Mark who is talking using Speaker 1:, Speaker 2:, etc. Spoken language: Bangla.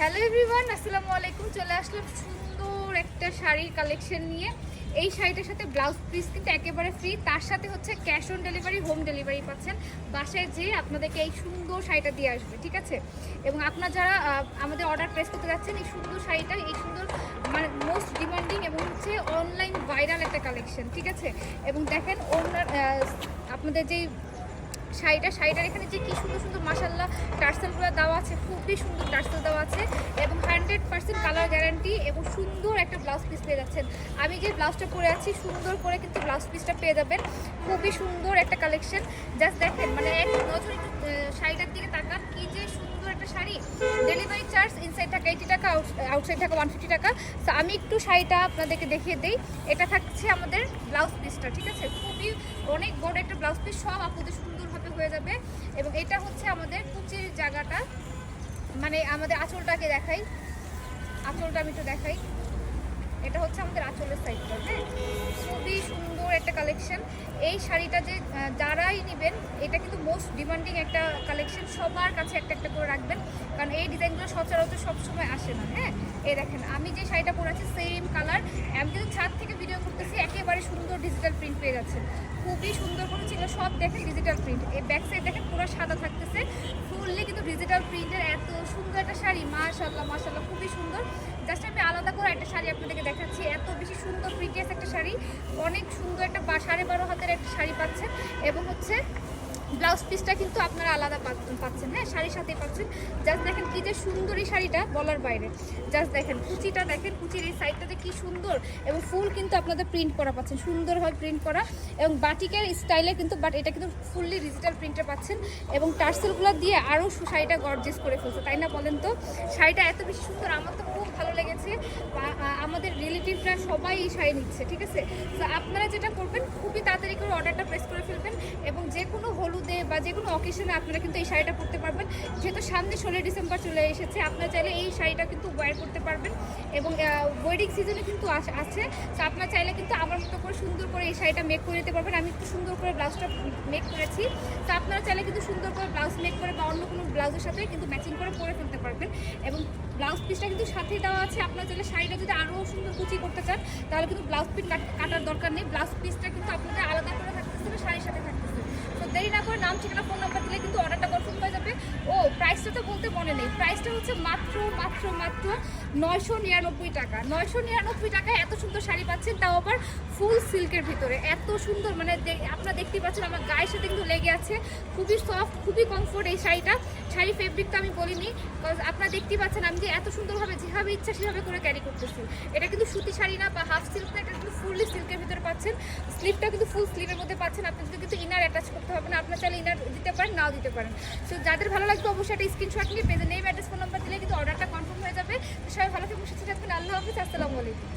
Speaker 1: হ্যালো এভরিওয়ান আসসালামু আলাইকুম। চলে আসলাম সুন্দর একটা শাড়ির কালেকশন নিয়ে। এই শাড়িটার সাথে ব্লাউজ পিস কিন্তু একেবারে ফ্রি তার সাথে হচ্ছে cash on delivery home delivery পাচ্ছেন। বাসায় যেয়ে আপনাদেরকে এই সুন্দর শাড়িটা দিয়ে আসবে, ঠিক আছে? এবং আপনার যারা আমাদের অর্ডার প্রেস করতে যাচ্ছেন, এই সুন্দর শাড়িটা, এই সুন্দর মানে মোস্ট ডিমান্ডিং এবং হচ্ছে অনলাইন ভাইরাল একটা কালেকশন ঠিক আছে? এবং দেখেন ওনার আপনাদের যেই শাড়িটা, শাড়িটার এখানে যে কি সুন্দর সুন্দর মাসাল্লাহ টার্সেলগুলো দেওয়া আছে, খুবই সুন্দর টার্সেল দেওয়া আছে এবং হান্ড্রেড পার্সেন্ট কালার গ্যারান্টি এবং সুন্দর একটা ব্লাউজ পিস পেয়ে যাচ্ছেন। আমি যে ব্লাউজটা পরে আছি, সুন্দর করে কিন্তু ব্লাউজ পিসটা পেয়ে যাবেন। খুবই সুন্দর একটা কালেকশন। জাস্ট দেখেন মানে এক নজর একটু শাড়িটার দিকে তাকান, কি যে ডেলিভারি চার্জ ইনসাইড টাকা এইটি টাকা আউটসাইড থাকে ওয়ান ফিফটি টাকা। তো আমি একটু শাড়িটা আপনাদেরকে দেখিয়ে দিই। এটা থাকছে আমাদের ব্লাউজ পিসটা ঠিক আছে? খুবই অনেক বড় একটা ব্লাউজ পিস সব আপনাদের সুন্দরভাবে হয়ে যাবে। এবং এটা হচ্ছে আমাদের কুচির জায়গাটা। মানে আমাদের আঁচলটাকে দেখাই। আঁচলটা আমি একটু দেখাই। এটা হচ্ছে আমাদের আঁচলের সাইডটা হ্যাঁ? খুবই সুন্দর একটা কালেকশন এই শাড়িটা যে যারাই নেবেন, এটা কিন্তু মোস্ট ডিমান্ডিং একটা কালেকশন সবার কাছে একটা একটা করে রাখবেন, কারণ এই ডিজাইনগুলো সচরাচর সবসময় আসে না হ্যাঁ? এই দেখেন, আমি যে শাড়িটা পরে আছি সেম কালার আমি কিন্তু ছাদ থেকে ভিডিও করতেছি, একেবারে সুন্দর ডিজিটাল প্রিন্ট পেয়ে যাচ্ছে খুবই সুন্দর করে ছিল, সব দেখেন ডিজিটাল প্রিন্ট এই ব্যাক সাইড দেখেন, পুরো সাদা থাকতেছে। ফুললি কিন্তু ডিজিটাল প্রিন্টের এত সুন্দর একটা শাড়ি মাশাল্লাহ মাশাল্লাহ খুবই সুন্দর। জাস্ট আমি আলাদা করে একটা শাড়ি আপনাদেরকে বেশি সুন্দর প্রিন্টেস একটা শাড়ি। অনেক সুন্দর একটা বা- সাড়ে বারো হাতের একটা শাড়ি পাচ্ছেন। এবং হচ্ছে ব্লাউজ পিসটা কিন্তু আপনারা আলাদা পাচ্ছেন হ্যাঁ? শাড়ির সাথে পাচ্ছেন। জাস্ট দেখেন কি যে সুন্দর এই শাড়িটা বলার বাইরে। জাস্ট দেখেন, কুচিটা দেখেন, কুচির এই সাইডটাতে কি সুন্দর এবং ফুল কিন্তু আপনাদের প্রিন্ট করা পাচ্ছেন, সুন্দরভাবে প্রিন্ট করা এবং বাটিকের স্টাইলে কিন্তু বাট এটা কিন্তু ফুললি ডিজিটাল প্রিন্টে পাচ্ছেন এবং টার্সেলগুলো দিয়ে আরও শাড়িটা গর্জেস করে ফেলছে, তাই না বলেন তো? শাড়িটা এত বেশি সুন্দর, আমার তো খুব ভালো লেগেছে। আমাদের রিলেটিভরা সবাই এই শাড়ি নিচ্ছে, ঠিক আছে? তো আপনারা যেটা করবেন, খুবই তাড়াতাড়ি করে অর্ডারটা প্রেস করে ফেলবেন এবং যে কোনো হলুদে বা যে কোনো অকেশনে আপনারা কিন্তু এই শাড়িটা পরতে পারবেন। যেহেতু সামনে ষোলোই ডিসেম্বর চলে এসেছে, আপনারা চাইলে এই শাড়িটা কিন্তু ওয়্যার করতে পারবেন এবং ওয়েডিং সিজনে কিন্তু আছে। তো আপনারা চাইলে কিন্তু আমার মতো করে সুন্দর করে এই শাড়িটা মেক করে দিতে পারবেন। আমি একটু সুন্দর করে ব্লাউজটা মেক করেছি। তো আপনারা চাইলে কিন্তু সুন্দর করে ব্লাউজ মেক করে বা অন্য কোনো ব্লাউজের সাথে কিন্তু ম্যাচিং করে পরে ফেলতে পারবেন। এবং ব্লাউজ পিসটা কিন্তু সাথেই দেওয়া আছে। আপনারা চাইলে শাড়িটা যদি আরও সুন্দর কুচি করতে চান, তাহলে কিন্তু ব্লাউজ পিস কাটার দরকার নেই। ব্লাউজ পিসটা কিন্তু আপনাদের আলাদা করে থাকতেছে না শাড়ির সাথে থাকতেছে তো দেরি না করে নাম ঠিকানা ফোন নাম্বার দিলে কিন্তু অর্ডারটা কনফার্ম প্রাইসটা তো বলতে মনে নেই। প্রাইসটা হচ্ছে মাত্র মাত্র মাত্র নয়শো নিরানব্বই টাকা। নয়শো নিরানব্বই টাকায় এত সুন্দর শাড়ি পাচ্ছেন, তাও আবার ফুল সিল্কের ভিতরে। এত সুন্দর মানে আপনারা দেখতেই পাচ্ছেন আমার গায়ের সাথে কিন্তু লেগে আছে। খুবই সফট খুবই কমফোর্ট এই শাড়িটা। শাড়ি ফেব্রিক তো আমি বলিনি কারণ আপনারা দেখতেই পাচ্ছেন আমি যে এত সুন্দরভাবে যেভাবে ইচ্ছা সেভাবে করে ক্যারি করতেছি। এটা কিন্তু সুতি শাড়ি না বা হাফ সিল্ক না, এটা কিন্তু ফুললি সিল্কের ভিতরে পাচ্ছেন। স্লিপটা কিন্তু ফুল স্লিভের মধ্যে পাচ্ছেন। আপনাদের কিন্তু ইনার অ্যাটাচ করতে হবে না। আপনার চাইলে ইনার দিতে পারেন, নাও দিতে পারেন। তো যাদের ভালো লাগবে অবশ্যই স্ক্রিনশট নিয়ে পেজে নেই অ্যাড্রেস ফোন নাম্বার দিলে কিন্তু অর্ডারটা কনফার্ম হয়ে যাবে। সবাই ভালো থাকবেন সুস্থ থাকবেন আল্লাহ হাফিজ, আসসালামু আলাইকুম।